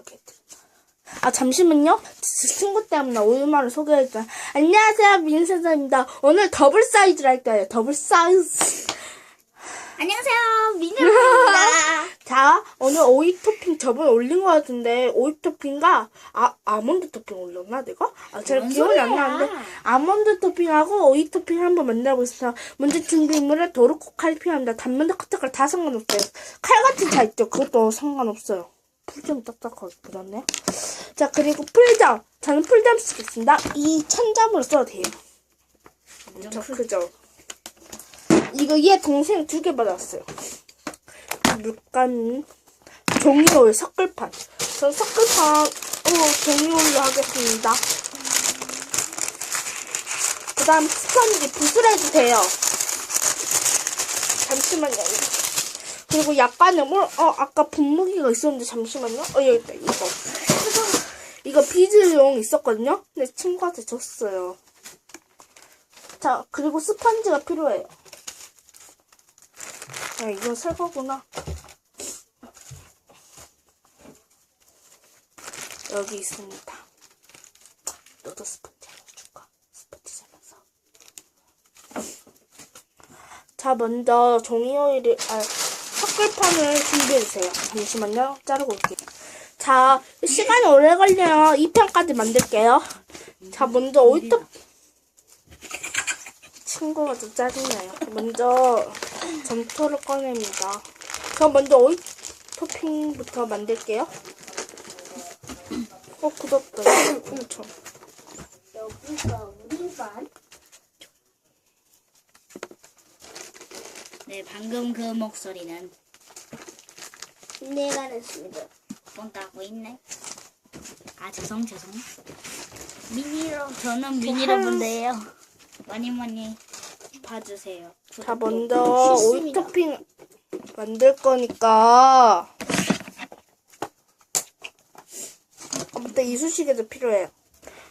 하겠다. 아 잠시만요. 친구 때문에 오늘만을 소개해줄게요. 안녕하세요 민세자입니다. 오늘 더블 사이즈를 할 거예요. 더블 사이즈. 안녕하세요, 민혁입니다. 자 오늘 오이 토핑 저번에 올린 거 같은데 오이 토핑과 아, 아몬드 토핑 올렸나 내가? 아 제가 뭔 기억이 안 소리야. 나는데 아몬드 토핑하고 오이 토핑 한번 만들어보겠습니다. 먼저 준비물은 도르코 칼이 필요합니다. 단면도 커터칼 다 상관없어요. 칼 같은 차 있죠? 그것도 상관없어요. 풀좀 딱딱하게 붙었네요. 자 그리고 풀점 저는 풀점 쓰겠습니다. 이 천점으로 써도 돼요. 엄청 크죠? 이거 얘 동생 두 개 받았어요. 물감, 종이오일, 섞을판. 전 섞을판, 오, 종이오일로 하겠습니다. 그 다음 스펀지 붓을 해주세요. 잠시만요. 그리고 약간의 물, 어, 아까 분무기가 있었는데 잠시만요. 어, 여기 있다, 이거. 이거 비즈용 있었거든요? 근데 친구한테 줬어요. 자, 그리고 스펀지가 필요해요. 아, 이건 새 거구나. 여기 있습니다. 너도 스펀지 하나 줄까? 스펀지 잡아서. 자, 먼저 종이 오일을, 아, 섞을판을 준비해주세요. 잠시만요. 자르고 올게요. 자, 시간이 오래 걸려요. 2편까지 만들게요. 자, 먼저 오이톱, 친구가 좀 짜증나요. 먼저 점토를 꺼냅니다. 저 먼저 오이 토핑부터 만들게요. 어, 굳었다. 엄청. 여기가 우리 반. 네, 방금 그 목소리는 내가 냈습니다. 폰 따고 있네. 아, 죄송, 죄송. 미니로, 저는 미니로 본데요. 많이 많이 봐주세요. 자, 먼저 오이 토핑 만들 거니까. 아무튼 이쑤시개도 필요해요.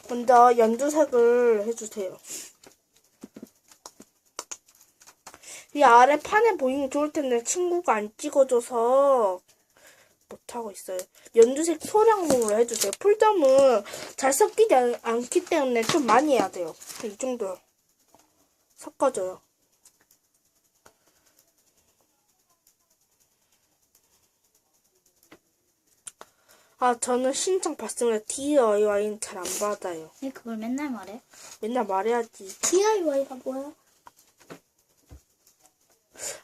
먼저 연두색을 해주세요. 이 아래 판에 보이면 좋을 텐데 친구가 안 찍어줘서 못하고 있어요. 연두색 소량으로 해주세요. 풀점은 잘 섞이지 않, 않기 때문에 좀 많이 해야 돼요. 이 정도 섞어줘요. 아, 저는 신청 받습니다. DIY는 잘 안 받아요. 왜 그걸 맨날 말해? 맨날 말해야지. DIY가 뭐야?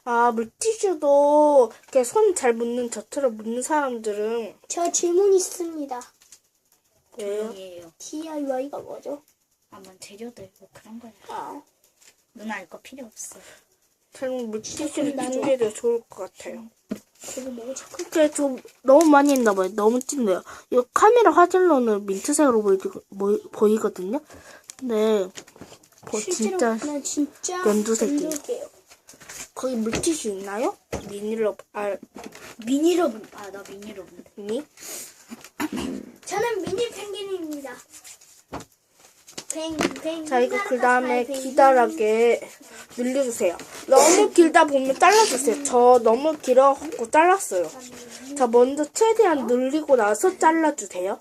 아, 물티슈도 이렇게 손 잘 묻는 저처럼 묻는 사람들은 저 질문 있습니다. 왜요? DIY가 뭐죠? 한번 재료들 뭐 그런 거야. 아, 누나 이거 필요 없어. 저는 물티슈를 준비해도 좋을 것 같아요. 그거 너무 착한. 그게 좀 너무 많이 했나 봐요. 너무 찐네요. 이 카메라 화질로는 민트색으로 보이, 보이거든요. 근데 뭐 진짜 진짜 연두색이에요. 연두색이에요. 거기 물티슈 있나요? 미니로 아 미니로 본, 아, 나 미니로 본데. 미니? 저는 미니 펭귄입니다. 펭, 펭. 자 이거 그 다음에 기다랗게 늘려주세요. 너무 길다 보면 잘라주세요. 저 너무 길어갖고 잘랐어요. 자 먼저 최대한 늘리고 나서 잘라주세요.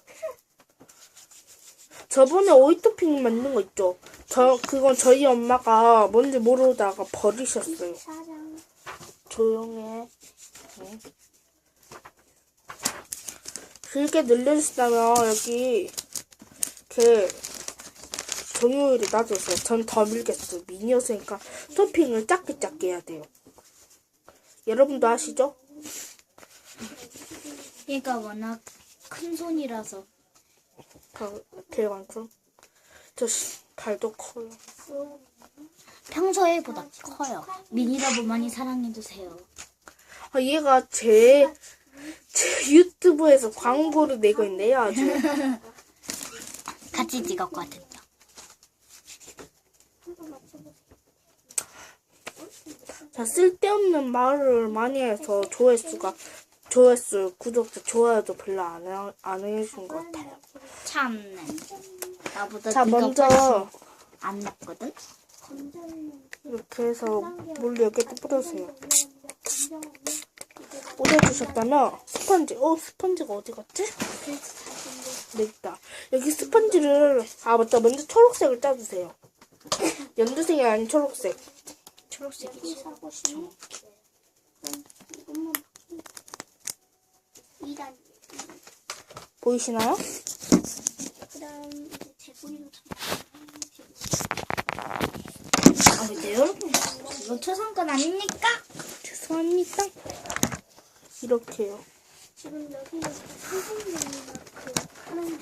저번에 오이 토핑 만든 거 있죠? 저 그건 저희 엄마가 뭔지 모르다가 버리셨어요. 사장. 조용해. 응. 길게 늘려주시다면 여기 이렇게 종이오일이 놔주세요. 전 더 밀겠어요. 미니어스니까 토핑을 작게 작게 해야 돼요. 여러분도 아시죠? 얘가 워낙 큰 손이라서. 대왕군. 저 씨, 발도 커요. 평소에보다 커요. 미니 러브 많이 사랑해주세요. 아, 얘가 제, 제 유튜브에서 광고를 내고 있네요. 아주. 같이 찍었거든요. 자, 쓸데없는 말을 많이 해서 조회수가, 조회수, 구독자, 좋아요도 별로 안, 해- 안 해주신 것 같아요. 참네. 나보다 자, 네가 먼저 훨씬 안 났거든? 이렇게 해서 물 여기다 뿌려주세요. 묻어주셨다면 스펀지, 어 스펀지가 어디 갔지? 네 있다. 여기 스펀지를 아 맞다 먼저 초록색을 짜주세요. 연두색이 아닌 초록색. 초록색이지. 보이시나요? 그다음 아 근데 여러분 이건 초상권 아닙니까? 죄송합니다. 이렇게요. 지금 여기는 선생님이나 그 하는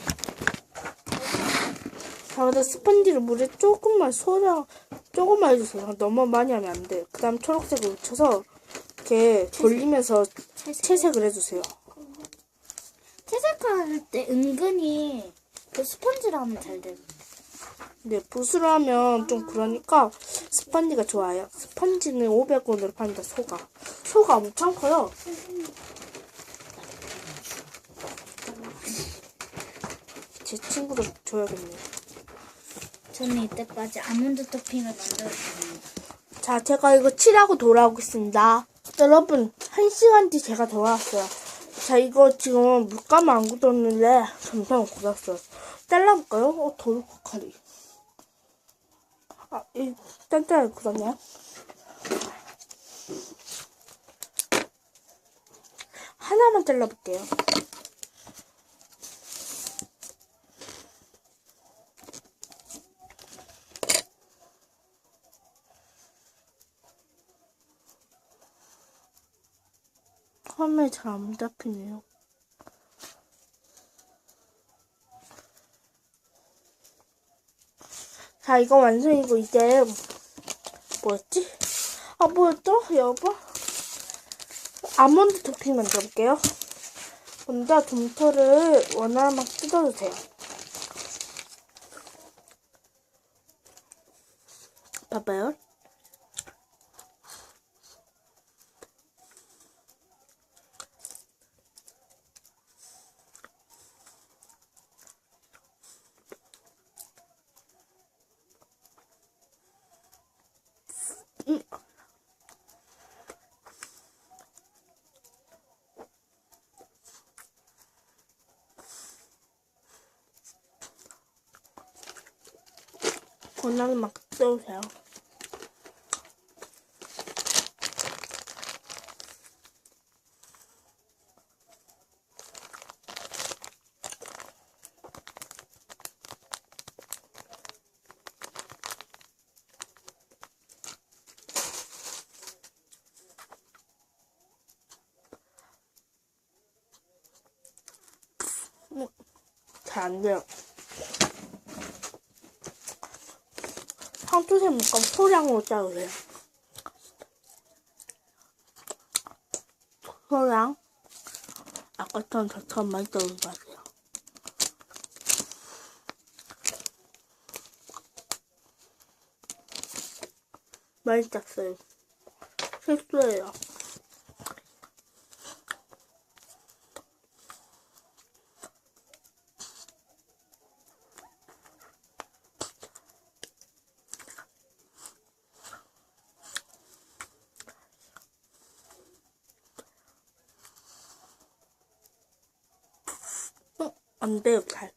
자, 근데 스펀지를 물에 조금만 소량 조금만 해주세요. 너무 많이 하면 안 돼요. 그 다음 초록색을 묻혀서 이렇게 돌리면서 채색을 해주세요. 채색할 때 은근히 그 스펀지로 하면 잘 돼. 네, 붓으로 하면 좀 그러니까 스펀지가 좋아요. 스펀지는 500원으로 판다, 소가. 소가 엄청 커요. 제 친구도 줘야겠네요. 저는 이때까지 아몬드 토핑을 만들었습니다. 자, 제가 이거 칠하고 돌아오겠습니다. 여러분, 한 시간 뒤 제가 돌아왔어요. 자, 이거 지금 물감 안 굳었는데 점점 굳었어요. 잘라볼까요? 어, 돌고칼이. 아, 이 짠짠하게 굳었네요. 하나만 잘라볼게요. 화면에 잘 안 잡히네요. 자, 이거 완성이고, 이제, 뭐였지? 아, 뭐였죠? 여보? 아몬드 토핑 만들어볼게요. 먼저 원하는 만큼 뜯어주세요. 봐봐요. 원하는 만큼 뜯어주세요. 잘 안 돼요. 상투세 물감 소량으로 짜주세요. 소량. 아까처럼 저처럼 많이 짜주지 마세요. 많이 짰어요. 실수예요. 안 돼요, 잘.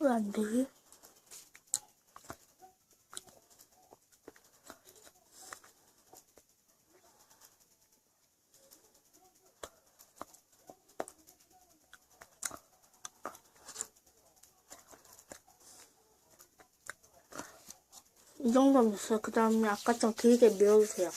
왜안 되지? 이 정도면 됐어요. 그 다음에 아까처럼 길게 밀어주세요.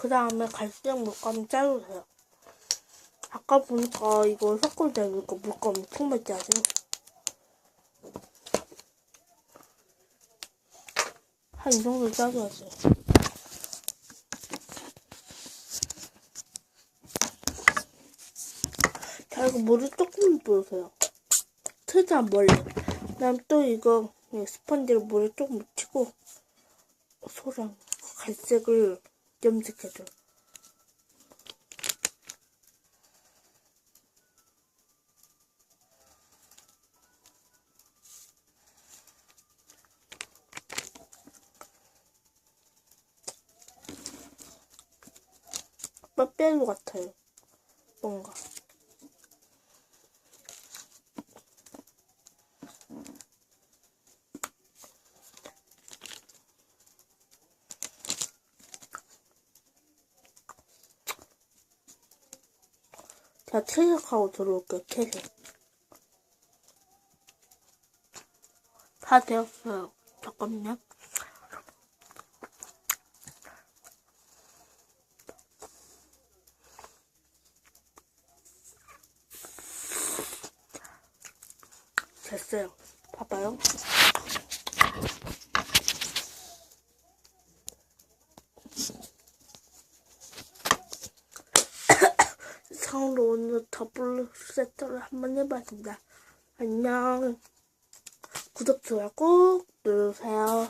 그 다음에 갈색 물감 짜주세요. 아까 보니까 이거 섞을 때 이거 물감 엄청 많이 짜세요. 한이 정도 짜줘야지. 자, 이거 물을 조금 부으세요. 최대한 멀리. 그 다음 또 이거 네, 스펀지로 물을 조금 묻히고 소랑 갈색을 염색해줘. 빼빼로 같아요. 뭔가. 자, 퇴색하고 들어올게요, 퇴색. 다 되었어요. 잠깐만요. 됐어요. 봐봐요. 상으로 오늘 더블 세트를 한번 해봤습니다. 안녕. 구독, 좋아요 꼭 누르세요.